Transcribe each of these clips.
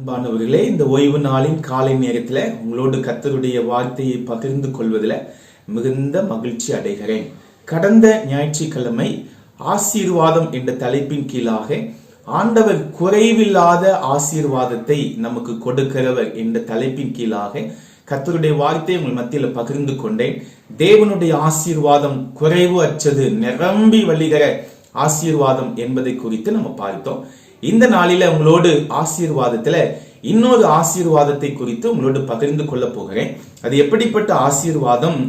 அன்பானவர்களே இந்த ஓய்வு நாளின் காலை நேரத்தில் உங்களோடு கத்தருடைய வார்த்தையை பகிர்ந்து கொள்வதில் மிகுந்த மகிழ்ச்சி அடைகிறேன். கடந்த ஞாயிற்றுக்கிழமை ஆசீர்வாதம் என்ற தலைப்பின் கீழாக ஆண்டவர் குறைவில்லாத ஆசீர்வாதத்தை நமக்கு கொடுக்கிறவர் என்ற தலைப்பின் கீழாக கத்தருடைய வார்த்தையை உங்கள் மத்தியில் பகிர்ந்து கொண்டேன். தேவனுடைய ஆசீர்வாதம் குறைவு அற்றது நிரம்பி வழிகிற ஆசீர்வாதம் என்பதை குறித்து நம்ம பார்த்தோம். இந்த நாளில உங்களோடு ஆசீர்வாதத்துல இன்னொரு ஆசீர்வாதத்தை குறித்து உங்களோடு பகிர்ந்து கொள்ள போகிறேன். அது எப்படிப்பட்ட ஆசீர்வாதம்?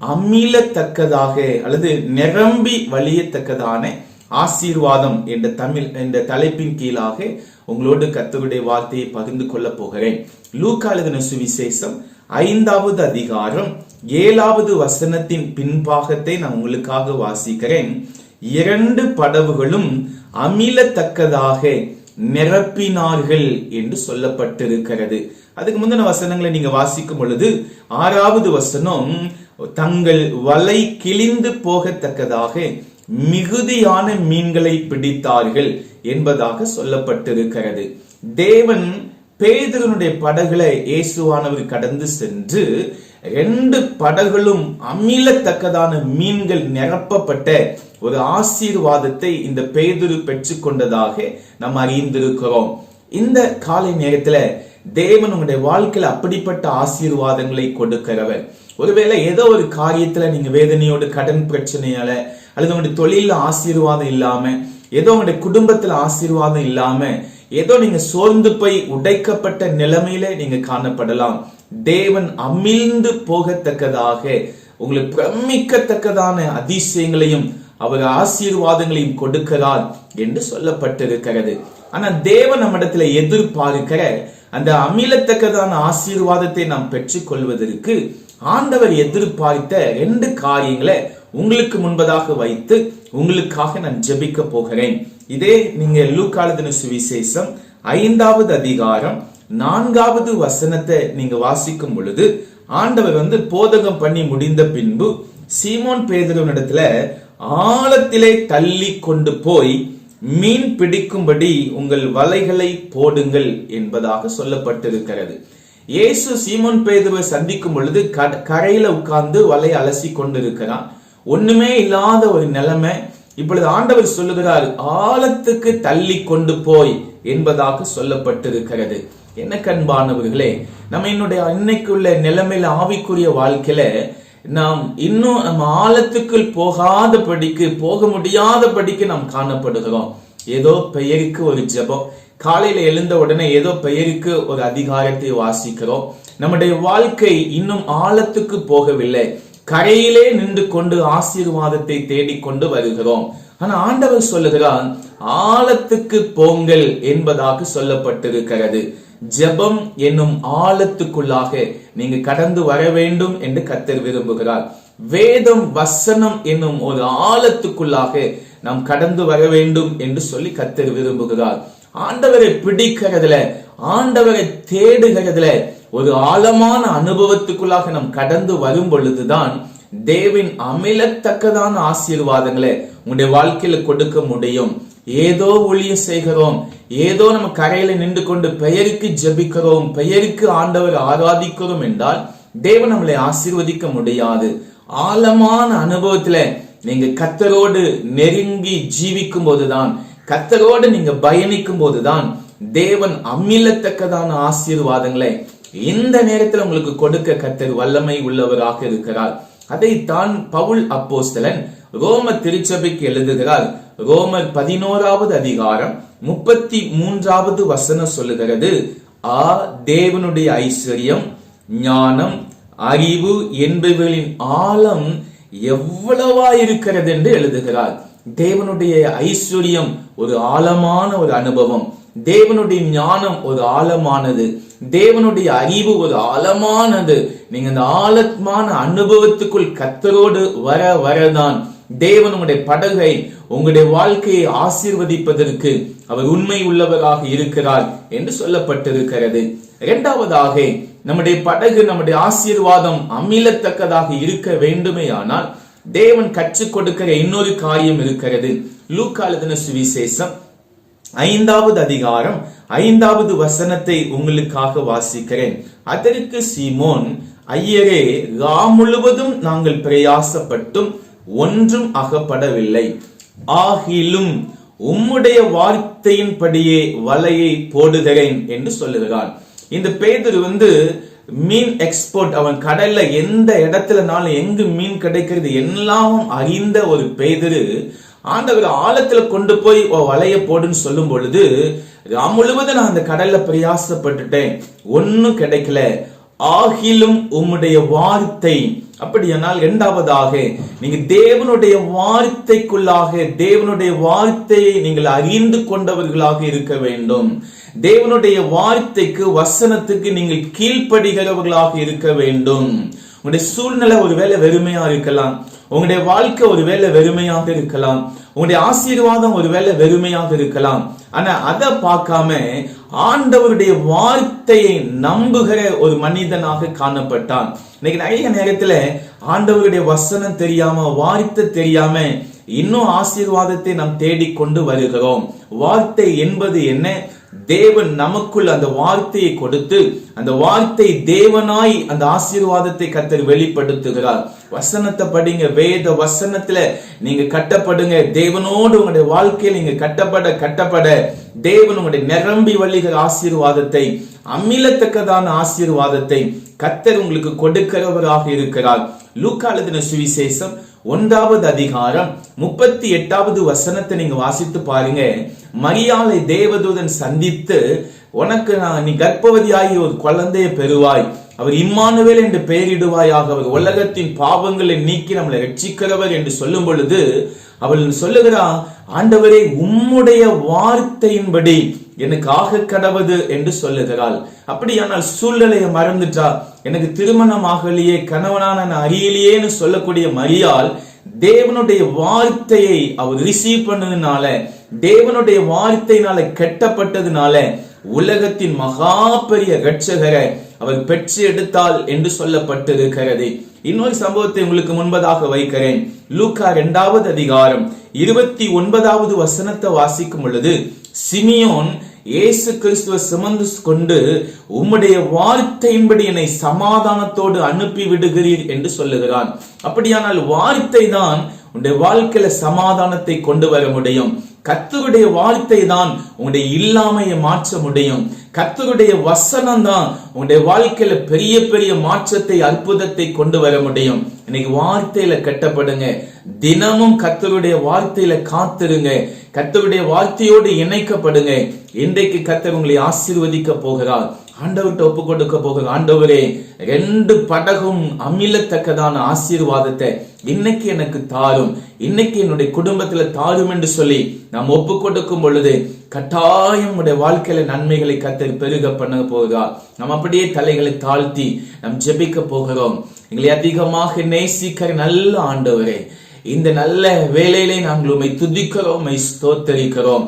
அமிலத்தக்கதாக அல்லது நிரம்பி வழியத்தக்கதான ஆசீர்வாதம் என்ற தமிழ் என்ற தலைப்பின் கீழாக உங்களோடு கத்தருடைய வார்த்தையை பகிர்ந்து கொள்ள போகிறேன். லூக்கா சுவிசேஷம் ஐந்தாவது அதிகாரம் ஏழாவது வசனத்தின் பின்பாகத்தை நான் உங்களுக்காக வாசிக்கிறேன். இரண்டு படவுகளும் அமிலத்தக்கதாக நிரப்பினார்கள் என்று சொல்லப்பட்டிருக்கிறது. அதுக்கு முந்தின வசனங்களை நீங்க வாசிக்கும் பொழுது ஆறாவது வசனம் தங்கள் வலை கிழிந்து போகத்தக்கதாக மிகுதியான மீன்களை பிடித்தார்கள் என்பதாக சொல்லப்பட்டிருக்கிறது. தேவன் பேதருனுடைய படகளை இயேசுவானவர் கடந்து சென்று ரெண்டு படகுகளும் அமிலத்தக்கதான மீன்கள் நிரப்பப்பட்ட ஒரு ஆசீர்வாதத்தை இந்த பேதுரு பெற்றுக்கொண்டதாக நாம் அறிந்திருக்கிறோம். இந்த காலை நேரத்துல தேவன் உங்களுடைய வாழ்க்கையில அப்படிப்பட்ட ஆசீர்வாதங்களை கொடுக்கிறவர். ஒருவேளை ஏதோ ஒரு காரியத்துல நீங்க வேதனையோடு கடன் பிரச்சனையால அல்லது உங்களுடைய தொழில ஆசீர்வாதம் இல்லாம ஏதோ உங்களுடைய குடும்பத்துல ஆசீர்வாதம் இல்லாம ஏதோ நீங்க சோர்ந்து போய் உடைக்கப்பட்ட நிலைமையில நீங்க காணப்படலாம். தேவன் அமிழ்ந்து போகத்தக்கதாக உங்களுக்கு பிரமிக்கத்தக்கதான அதிசயங்களையும் அவர் ஆசீர்வாதங்களையும் கொடுக்கிறார் என்று சொல்லப்பட்டிருக்கிறது. ஆனா தேவன் நம்மிடத்துல எதிர்பார்க்கிற அந்த அமிலத்தக்கதான ஆசீர்வாதத்தை நாம் பெற்றுக் கொள்வதற்கு ஆண்டவர் எதிர்பார்த்த ரெண்டு காரியங்களை உங்களுக்கு முன்பதாக வைத்து உங்களுக்காக நான் ஜெபிக்க போகிறேன். இதே நீங்க லூக்காலதின சுவிசேஷம் ஐந்தாவது அதிகாரம் நான்காவது வசனத்தை நீங்க வாசிக்கும் பொழுது ஆண்டவர் வந்து போதகம் பண்ணி முடிந்த பின்பு சீமோன் பேதரவனிடத்துல ஆழத்திலே தள்ளி கொண்டு போய் மீன் பிடிக்கும்படி உங்கள் வலைகளை போடுங்கள் என்பதாக சொல்லப்பட்டிருக்கிறது. இயேசு சீமோன் பேதுவை சந்திக்கும் பொழுது கரையில உட்கார்ந்து வலை அலசி கொண்டிருக்கிறான். ஒண்ணுமே இல்லாத ஒரு நிலைமை. இப்பொழுது ஆண்டவர் சொல்லுகிறார் ஆழத்துக்கு தள்ளி கொண்டு போய் என்பதாக சொல்லப்பட்டிருக்கிறது. என்ன கண்பானவர்களே நம்ம என்னுடைய இன்னைக்குள்ள நிலைமையில ஆவிக்குரிய வாழ்க்கையில நாம் இன்னும் நம்ம ஆழத்துக்குள் போகாத படிக்கு போக முடியாத படிக்கு நாம் காணப்படுகிறோம். ஏதோ பெயருக்கு ஒரு ஜெபம். காலையில எழுந்த உடனே ஏதோ பெயருக்கு ஒரு அதிகாரத்தை வாசிக்கிறோம். நம்முடைய வாழ்க்கை இன்னும் ஆழத்துக்கு போகவில்லை. கரையிலே நின்று கொண்டு ஆசீர்வாதத்தை தேடிக்கொண்டு வருகிறோம். ஆனா ஆண்டவர் சொல்லுகிறான் ஆழத்துக்கு போங்கள் என்பதாக சொல்லப்பட்டிருக்கிறது. ஜெபம் என்னும் ஆழத்துக்குள்ளாக நீங்க கடந்து வர வேண்டும் என்று கத்தர் விரும்புகிறார். வேதம் வசனம் என்னும் ஒரு ஆழத்துக்குள்ளாக நாம் கடந்து வர வேண்டும் என்று சொல்லி கத்தர் விரும்புகிறார். ஆண்டவரை பிடிக்கிறதுல ஆண்டவரை தேடுகிறதுல ஒரு ஆழமான அனுபவத்துக்குள்ளாக நாம் கடந்து வரும் பொழுதுதான் தேவின் அமிலத்தக்கதான ஆசீர்வாதங்களை உங்களுடைய வாழ்க்கையில கொடுக்க முடியும். ஏதோ ஒளிய செய்கிறோம். ஏதோ நம்ம கரையில நின்று கொண்டு பெயருக்கு ஜபிக்கிறோம். பெயருக்கு ஆண்டவர் ஆராதிக்கிறோம் என்றால் தேவன் நம்மளை ஆசீர்வதிக்க முடியாது. ஆழமான அனுபவத்துல நீங்க கத்தரோடு நெருங்கி ஜீவிக்கும் போதுதான் கத்தரோடு நீங்க பயணிக்கும் போதுதான் தேவன் அமிலத்தக்கதான ஆசீர்வாதங்களை இந்த நேரத்தில் உங்களுக்கு கொடுக்க கத்தர் வல்லமை உள்ளவராக இருக்கிறார். அதைத்தான் பவுல் அப்போஸ்தலன் ரோம திருச்சபைக்கு எழுதுகிறார். ரோமர் பதினோராவது அதிகாரம் முப்பத்தி மூன்றாவது வசனம் சொல்லுகிறது. ஆ தேவனுடைய ஐஸ்வர்யம் ஞானம் அறிவு என்பவர்களின் ஆழம் எவ்வளவா இருக்கிறது என்று எழுதுகிறார். தேவனுடைய ஐஸ்வர்யம் ஒரு ஆழமான ஒரு அனுபவம். தேவனுடைய ஞானம் ஒரு ஆழமானது. தேவனுடைய அறிவு ஒரு ஆழமானது. நீங்க அந்த ஆழமான அனுபவத்துக்குள் கத்தரோடு வர வரதான். தேவன் உங்களுடைய படகை உங்களுடைய வாழ்க்கையை ஆசீர்வதிப்பதற்கு அவர் உண்மை உள்ளவராக இருக்கிறார் என்று சொல்லப்பட்டிருக்கிறது. இரண்டாவதாக நம்முடைய படகு நம்முடைய ஆசீர்வாதம் அமிலத்தக்கதாக இருக்க வேண்டுமே ஆனால் தேவன் கற்றுக் கொடுக்கிற இன்னொரு காரியம் இருக்கிறது. லூக்காலதின சுவிசேஷம் ஐந்தாவது அதிகாரம் ஐந்தாவது வசனத்தை உங்களுக்காக வாசிக்கிறேன். அதற்கு சீமோன் ஐயரே ரா முழுவதும் நாங்கள் பிரயாசப்பட்டும் ஒன்றும் அகப்படவில்லை. ஆகிலும் உம்முடைய வார்த்தையின்படியே வலையை போடுகிறேன் என்று சொல்லுகிறான். இந்த பேதர் வந்து மீன் எக்ஸ்போர்ட் அவன் கடல்ல எந்த இடத்துலனாலும் எங்கு மீன் கிடைக்கிறது எல்லாம் அறிந்த ஒரு பேதரு ஆண்டவர் ஆழத்துல கொண்டு போய் வலைய போடுன்னு சொல்லும் பொழுது முழுவதும் நான் அந்த கடல்ல பிரயாசப்பட்டுட்டேன். ஒன்னும் கிடைக்கல. ஆகிலும் உம்முடைய வார்த்தை அப்படியானால் இரண்டாவதாக நீங்க தேவனுடைய வார்த்தைக்குள்ளாக தேவனுடைய வார்த்தையை நீங்கள் அறிந்து கொண்டவர்களாக இருக்க வேண்டும். தேவனுடைய வார்த்தைக்கு வசனத்துக்கு நீங்கள் கீழ்ப்படுகிறவர்களாக இருக்க வேண்டும். உங்களுடைய சூழ்நிலை ஒருவேளை வெறுமையா இருக்கலாம். உங்களுடைய வாழ்க்கை ஒருவேளை வெறுமையாக இருக்கலாம். உங்களுடைய ஆசீர்வாதம் ஒருவேளை வெறுமையாக இருக்கலாம். ஆனா அதை பார்க்காம ஆண்டவருடைய வார்த்தையை நம்புகிற ஒரு மனிதனாக காணப்பட்டான். இன்னைக்கு நிறைய நேரத்துல ஆண்டவருடைய வசனம் தெரியாம வார்த்தை தெரியாம இன்னும் ஆசீர்வாதத்தை நாம் தேடிக்கொண்டு வருகிறோம். வார்த்தை என்பது என்ன? தேவன் நமக்குள் அந்த வார்த்தையை கொடுத்து அந்த வார்த்தை தேவனாய் அந்த ஆசீர்வாதத்தை கத்தர் வெளிப்படுத்துகிறார். வசனத்தை படிங்க வேத வசனத்துல நீங்க கட்டப்படுங்க. தேவனோடு உங்களுடைய வாழ்க்கையில் நீங்க கட்டப்பட கட்டப்பட. தேவன் உங்களுடைய நிரம்பி வழிகிற ஆசீர்வாதத்தை அமிலத்தக்கதான ஆசீர்வாதத்தை கத்தர் உங்களுக்கு கொடுக்கிறவராக இருக்கிறார். லூக்காலதின சுவிசேஷம் ஒன்றாவது அதிகாரம் முப்பத்தி எட்டாவது வசனத்தை நீங்க வாசித்து பாருங்க. மரியாதை தேவதூதன் சந்தித்து உனக்கு நான் நீ கர்ப்பவதியாகி ஒரு குழந்தையை பெறுவாய். அவர் இம்மானுவேல் என்று பெயரிடுவாயாக அவர் உலகத்தின் பாவங்களை நீக்கி நம்மளை ரட்சிக்கிறவர் என்று சொல்லும் பொழுது அவள் சொல்லுகிறான் ஆண்டவரே உம்முடைய வார்த்தையின்படி எனக்கு ஆக கடவுது என்று சொல்லுகிறாள். அப்படியானால் சூழ்நிலையை மறந்துட்டா? எனக்கு திருமணம் ஆகலையே கணவனான நான் அறியலையேன்னு சொல்லக்கூடிய மரியாள் தேவனுடைய வார்த்தையை அவர் ரிசீவ் பண்ணதுனால தேவனுடைய வார்த்தையினால கெட்டப்பட்டதுனால உலகத்தின் மகா பெரிய ரட்சகரை அவர் பெற்று எடுத்தாள் என்று சொல்லப்பட்டிருக்கிறது. இன்னொரு சம்பவத்தை உங்களுக்கு முன்பதாக வைக்கிறேன். லூக்கா இரண்டாவது அதிகாரம் இருபத்தி ஒன்பதாவது வசனத்தை வாசிக்கும் பொழுது சிமியோன் இயேசு கிறிஸ்துவ சுமந்து கொண்டு உம்முடைய வார்த்தையின்படி என்னை சமாதானத்தோடு அனுப்பி விடுகிறீர் என்று சொல்லுகிறான். அப்படியானால் வார்த்தை தான் உன்னுடைய வாழ்க்கையில சமாதானத்தை கொண்டு வர முடியும். கத்தருடைய வார்த்தை தான் உங்களுடைய இல்லாமையை மாற்ற முடியும். கத்தருடைய வசனம் தான் உங்களுடைய வாழ்க்கையில பெரிய பெரிய மாற்றத்தை அற்புதத்தை கொண்டு வர முடியும். இன்னைக்கு வார்த்தையில கட்டப்படுங்க. தினமும் கத்தருடைய வார்த்தையில காத்திருங்க. கத்தருடைய வார்த்தையோடு இணைக்கப்படுங்க. இன்றைக்கு கத்தர் உங்களை ஆசீர்வதிக்க போகிறார். ஆண்டவர்கிட்ட ஒப்பு கொடுக்க போகிற ஆண்டவரே ரெண்டு படகும் அமிலத்தக்கதான ஆசீர்வாதத்தை இன்னைக்கு எனக்கு தாரும். இன்னைக்கு என்னுடைய குடும்பத்துல தாரும் என்று சொல்லி நாம் ஒப்பு கொடுக்கும் பொழுது கட்டாயம் உடைய வாழ்க்கையில நன்மைகளை கத்தர் பெருக பண்ண போகிறார் நாம் அப்படியே தலைகளை தாழ்த்தி நாம் ஜெபிக்க போகிறோம். எங்களை அதிகமாக நேசிக்கிற நல்ல ஆண்டவரே இந்த நல்ல வேலையிலே நாங்கள் உண்மை துதிக்கிறோம் ஸ்தோத்தரிக்கிறோம்.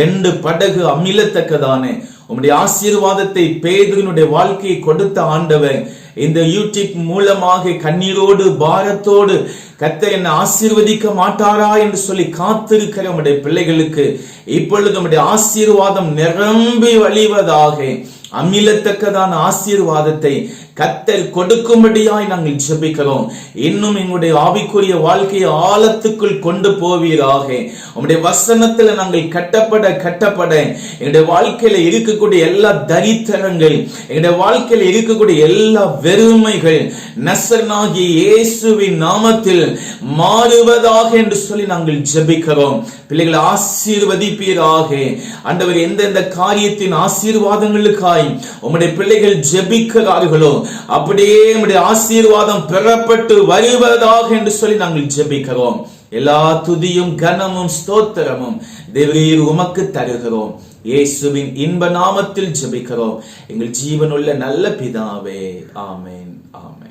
ரெண்டு படகு அமிலத்தக்கதான உம்முடைய ஆசீர்வாதத்தை பேதுனுடைய வாழ்க்கையை கொடுத்த ஆண்டவர். இந்த யூடியூப் மூலமாக கண்ணீரோடு பாரத்தோடு கத்த என்னை ஆசீர்வதிக்க மாட்டாரா என்று சொல்லி காத்திருக்கிற உம்முடைய பிள்ளைகளுக்கு இப்பொழுது உம்முடைய ஆசீர்வாதம் நிரம்பி வழிவதாக அமிலத்தக்கதான ஆசீர்வாதத்தை கத்தல் கொடுக்கும்படியாய் நாங்கள் ஜெபிக்கிறோம். இன்னும் எங்களுடைய ஆவிக்குரிய வாழ்க்கையை ஆழத்துக்குள் கொண்டு போவீராக. உங்களுடைய வசனத்துல நாங்கள் கட்டப்பட கட்டப்பட எங்களுடைய வாழ்க்கையில இருக்கக்கூடிய எல்லா தரித்திரங்கள் எங்களுடைய வாழ்க்கையில இருக்கக்கூடிய எல்லா வெறுமைகள் நசனாகிய இயேசுவின் நாமத்தில் மாறுவதாக என்று சொல்லி நாங்கள் ஜெபிக்கிறோம். பிள்ளைகளை ஆசீர்வதிப்பீராக. அந்தவர் எந்தெந்த காரியத்தின் ஆசீர்வாதங்களுக்காய் உம்முடைய பிள்ளைகள் ஜெபிக்கிறார்களோ அப்படியே உம்முடைய ஆசீர்வாதம் பெறப்பட்டு வருவதாக என்று சொல்லி நாங்கள் ஜெபிக்கிறோம். எல்லா துதியும் கனமும் ஸ்தோத்திரமும் தேவரீர் உமக்கு தருகிறோம். இயேசுவின் இன்ப நாமத்தில் ஜெபிக்கிறோம். எங்கள் ஜீவனுள்ள நல்ல பிதாவே. ஆமேன். ஆமேன்.